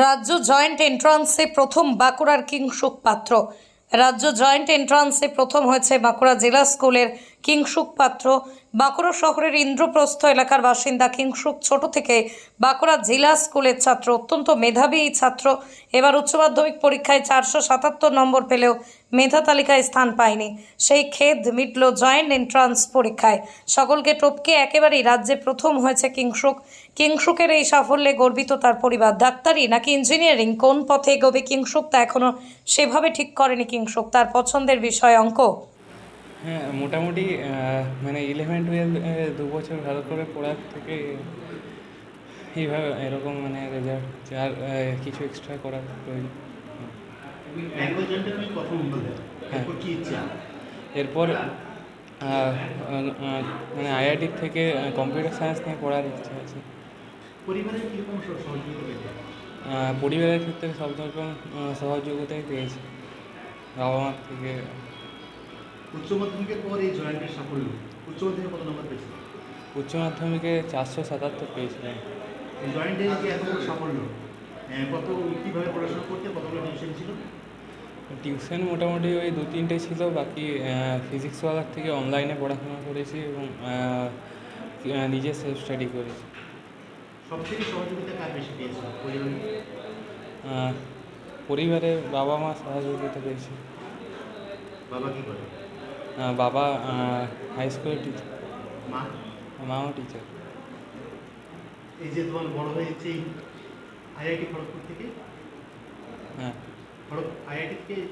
রাজ্য জয়েন্ট এন্ট্রান্সে প্রথম বাঁকুড়ার কিংসুক পাত্র। রাজ্য জয়েন্ট এন্ট্রান্সে প্রথম হয়েছে বাঁকুড়া জেলা স্কুলের কিংসুক পাত্র। বাঁকুড়া শহরের ইন্দ্রপ্রস্থ এলাকার বাসিন্দা কিংসুক ছোট থেকে বাঁকুড়া জেলা স্কুলের ছাত্র, অত্যন্ত মেধাবী এই ছাত্র। এবার উচ্চ মাধ্যমিক পরীক্ষায় চারশো সাতাত্তর নম্বর পেলেও মেধা তালিকায় স্থান পায়নি। সেই খেদ মিটল জয়েন্ট এন্ট্রান্স পরীক্ষায়। সকলকে টপকে একেবারেই রাজ্যে প্রথম হয়েছে কিংসুক। কিংসুকের এই সাফল্যে গর্বিত তার পরিবার। ডাক্তারি নাকি ইঞ্জিনিয়ারিং? কোন পথে এগোবে কিংসুক তা এখনও সেভাবে ঠিক করেনি কিংসুক। তার পছন্দের বিষয় অঙ্ক। হ্যাঁ মোটামুটি মানে ইলেভেন টুয়েলভ দু বছর ভালো করে পড়ার থেকে এইভাবে এরকম মানে রেজাল্ট আর কিছু এক্সট্রা করার প্রয়োজন। আমি এরপর মানে আইআইটি থেকে কম্পিউটার সায়েন্স নিয়ে পড়ার ইচ্ছা আছে। পরিবারের ক্ষেত্রে সব রকম সহযোগিতাই পেয়েছি। বাবা মার থেকে উচ্চ মাধ্যমিকের পর এই জয়েন্টের সাফল্য উচ্চ মাধ্যমিকে কত নম্বর পেয়েছে উচ্চ মাধ্যমিকে চারশো সাতাত্তর পেয়েছিলাম এই জয়েন্টের যে এত বড় সাফল্য কত কীভাবে পড়াশোনা করতে কতগুলো টিউশন ছিল? টিউশন মোটামুটি ওই দু তিনটে ছিল বাকি ফিজিক্সওয়ালার থেকে অনলাইনে পড়াশোনা করেছি এবং নিজে সেলফ স্টাডি করেছি। সবথেকে সহযোগিতা কার বেশি পেয়েছে পরিবারে বাবা মা সহযোগিতা পেয়েছি। বাবা কী করে? বাবা হাই স্কুলের টিচার মা? মাও টিচার এই যে তোমার বড় হয়েছে আইআইটি খড়গপুর থেকে? হ্যাঁ। আইআইটি থেকে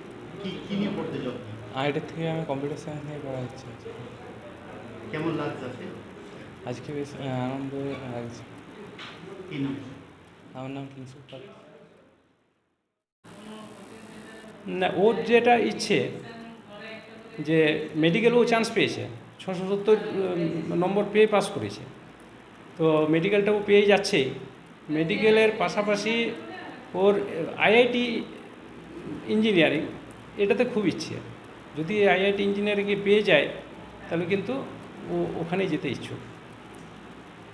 কী কী নিয়ে পড়তে যাও তুমি? আইটি থেকে আমি কম্পিউটার সায়েন্স নিয়ে পড়ার ইচ্ছা আছে কেমন লাগছে আছে আজকে বেশ আনন্দ লাগছে। কী নাম? আমার নাম পাত্র না ওর যেটা ইচ্ছে যে মেডিকেল ও চান্স পেয়েছে। ছশো সত্তর নম্বর পেয়ে পাস করেছে। তো মেডিকেলটাও পেয়ে যাচ্ছে। মেডিকেলের পাশাপাশি ওর আইআইটি ইঞ্জিনিয়ারিং এটাতে খুব ইচ্ছে। যদি আইআইটি ইঞ্জিনিয়ারিংয়ে পেয়ে যায় তাহলে কিন্তু ও ওখানেই যেতে ইচ্ছুক।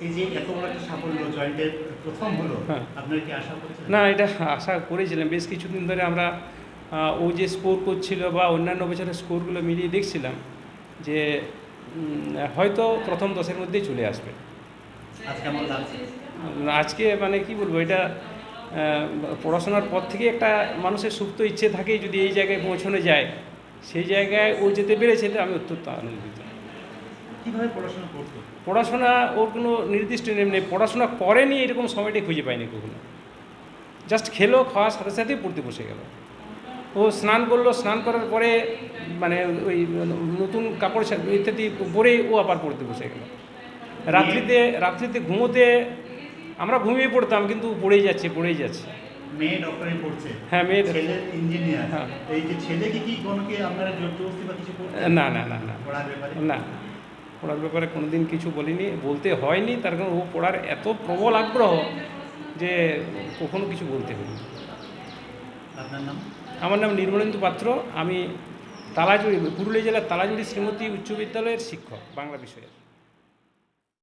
এই যে এত বড় একটা সাফল্য জয়েন্টের প্রথম হলো হ্যাঁ। আপনার কি আশা করছেন না এটা আশা করেছিলাম। বেশ কিছুদিন ধরে আমরা ও যে স্কোর করছিল বা অন্যান্য বছরের স্কোরগুলো মিলিয়ে দেখছিলাম যে হয়তো প্রথম দশের মধ্যেই চলে আসবে। আজকে মানে কি বলব এটা পড়াশোনার পর থেকে একটা মানুষের সুপ্ত ইচ্ছে থাকে যদি এই জায়গায় পৌঁছানো যায়। সেই জায়গায় ও যেতে পেরেছে আমি অত্যন্ত আনন্দিত। কীভাবে পড়াশোনা করতো? পড়াশোনা ওর কোনো নির্দিষ্ট নেম নেই পড়াশোনা করেনি এরকম সময়টাই খুঁজে পাইনি কখনো। জাস্ট খেলো খাওয়ার সাথে সাথেই পড়তে বসে গেল। ও স্নান করল স্নান করার পরে মানে ওই নতুন কাপড় ইত্যাদি পরে ও আবার পড়তে বসে গেল। রাত্রিতে রাত্রিতে ঘুমোতে আমরা ঘুমিয়ে পড়তাম কিন্তু পড়েই যাচ্ছে পড়েই যাচ্ছে। মেয়ে ডক্টরে পড়ছে। হ্যাঁ মেয়ে ছেলে ইঞ্জিনিয়ার হ্যাঁ। এই যে ছেলেকে কি কোনো কি আপনারা জোর বা কিছু না না না না। পড়ার ব্যাপারে? না। পড়ার ব্যাপারে কোনো দিন কিছু বলিনি। বলতে হয়নি তার কারণ ও পড়ার এত প্রবল আগ্রহ যে কখনো কিছু বলতে হয়নি। আপনার নাম? আমার নাম নির্মলেন্দু পাত্র। আমি তালাজুড়ি, পুরুলিয়া জেলার তালাজুড়ি শ্রীমতী উচ্চ বিদ্যালয়ের শিক্ষক, বাংলা বিষয়ের।